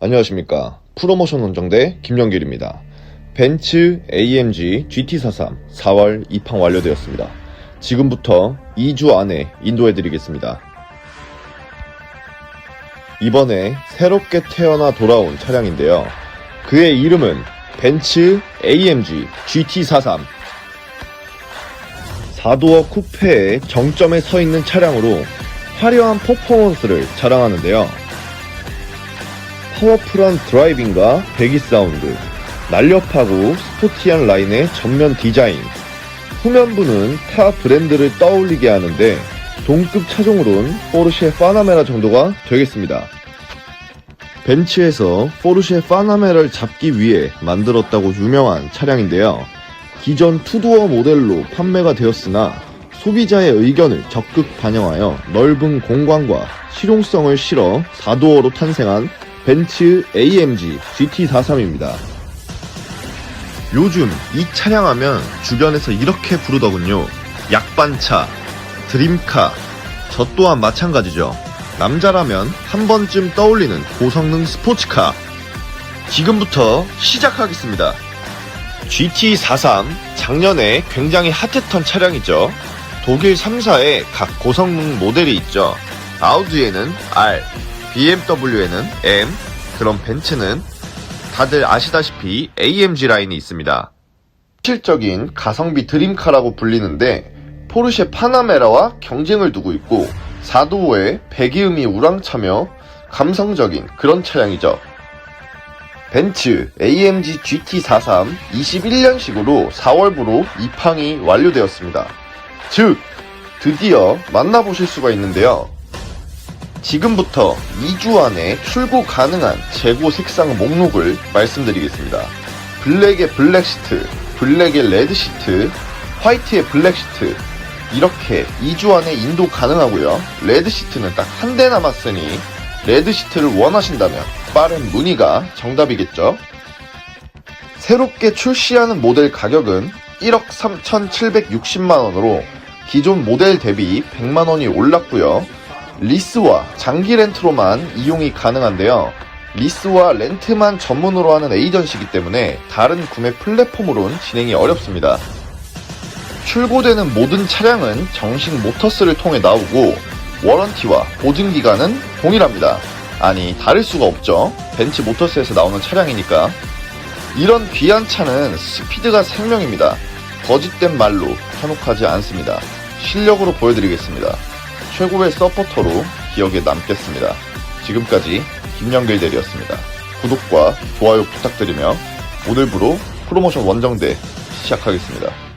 안녕하십니까. 프로모션 원정대 김영길입니다. 벤츠 AMG GT43 4월 입항 완료되었습니다. 지금부터 2주 안에 인도해드리겠습니다. 이번에 새롭게 태어나 돌아온 차량인데요. 그의 이름은 벤츠 AMG GT43 4도어 쿠페의 정점에 서 있는 차량으로 화려한 퍼포먼스를 자랑하는데요. 파워풀한 드라이빙과 배기 사운드, 날렵하고 스포티한 라인의 전면 디자인, 후면부는 타 브랜드를 떠올리게 하는데 동급 차종으론 포르쉐 파나메라 정도가 되겠습니다. 벤츠에서 포르쉐 파나메라를 잡기 위해 만들었다고 유명한 차량인데요. 기존 투도어 모델로 판매가 되었으나 소비자의 의견을 적극 반영하여 넓은 공간과 실용성을 실어 4도어로 탄생한 벤츠 AMG GT43입니다. 요즘 이 차량 하면 주변에서 이렇게 부르더군요. 약반차, 드림카, 저 또한 마찬가지죠. 남자라면 한 번쯤 떠올리는 고성능 스포츠카. 지금부터 시작하겠습니다. GT43 작년에 굉장히 핫했던 차량이죠. 독일 3사의 각 고성능 모델이 있죠. 아우디에는 R, BMW에는 M, 그럼 벤츠는 다들 아시다시피 AMG 라인이 있습니다. 실적인 가성비 드림카라고 불리는데 포르쉐 파나메라와 경쟁을 두고 있고 4도어에 배기음이 우랑차며 감성적인 그런 차량이죠. 벤츠 AMG GT43 21년식으로 4월부로 입항이 완료되었습니다. 즉, 드디어 만나보실 수가 있는데요. 지금부터 2주 안에 출고 가능한 재고 색상 목록을 말씀드리겠습니다. 블랙의 블랙 시트, 블랙의 레드 시트, 화이트의 블랙 시트, 이렇게 2주 안에 인도 가능하고요. 레드 시트는 딱 한 대 남았으니 레드 시트를 원하신다면 빠른 문의가 정답이겠죠. 새롭게 출시하는 모델 가격은 1억 3,760만 원으로 기존 모델 대비 100만 원이 올랐고요. 리스와 장기 렌트로만 이용이 가능한데요. 리스와 렌트만 전문으로 하는 에이전시이기 때문에 다른 구매 플랫폼으로는 진행이 어렵습니다. 출고되는 모든 차량은 정식 모터스를 통해 나오고 워런티와 보증 기간은 동일합니다. 아니 다를 수가 없죠. 벤츠 모터스에서 나오는 차량이니까. 이런 귀한 차는 스피드가 생명입니다. 거짓된 말로 현혹하지 않습니다. 실력으로 보여드리겠습니다. 최고의 서포터로 기억에 남겠습니다. 지금까지 김영길 대리였습니다. 구독과 좋아요 부탁드리며 오늘부로 프로모션 원정대 시작하겠습니다.